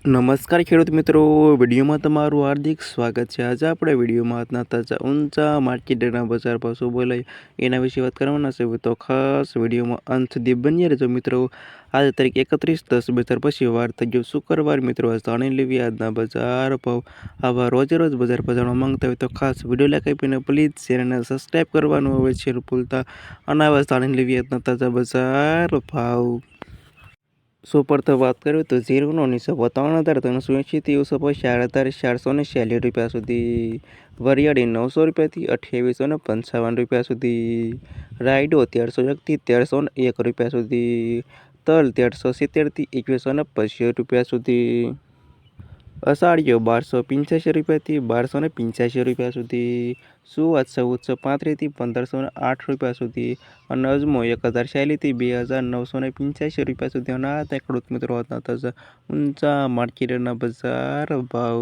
નમસ્કાર ખેડૂત મિત્રો, વિડીયોમાં તમારું હાર્દિક સ્વાગત છે. આજે આપણે વિડીયોમાં આજના તાજા, ઊંચા માર્કેટના બજાર ભાવ શું બોલાય એના વિશે વાત કરવાના છે. તો ખાસ વિડીયોમાં અંત સુધી બની રહેજો મિત્રો. આજે તારીખ એકત્રીસ દસ બે હજાર પછી વાર થઈ ગયો શુક્રવાર મિત્રો. આજ જાણી લેવી આજના બજાર ભાવ. આવા રોજે રોજ બજાર જાણવા માંગતા હોય તો ખાસ વીડિયો લાઈક આપીને પ્લીઝ ચેનલને સબસ્ક્રાઈબ કરવાનું હોય છે ભૂલતા. અને આવા જાણી લેવી આજના તાજા બજાર ભાવ. સુપરથી વાત કરીએ તો ઝીરોનો નીચો ત્રણ હજાર ત્રણસો એંશીથી એકસો ચાર હજાર ચારસો ને ચાલીસ રૂપિયા સુધી વરિયાળી નવસો રૂપિયાથી અઠ્યાવીસો ને પંચાવન રૂપિયા સુધી રાયડો તેરસો એકથી તેરસો ને એક રૂપિયા સુધી તલ તેરસો સિત્તેરથી એકવીસો ને પચીસ રૂપિયા સુધી અષાઢીઓ બારસો પંચ્યાસી રૂપિયાથી બારસો ને પંચ્યાસી રૂપિયા સુધી, સુવાત ચૌદસો પાંત્રીસથી પંદરસો ને આઠ રૂપિયા સુધી અને અજમો એક હજાર શૈલીથી બે હજાર નવસો ને પંચ્યાસી રૂપિયા સુધી. અને આ ત્યાં ખેડૂત મિત્રો હતા ઊંચા માર્કેટના બજાર ભાવ.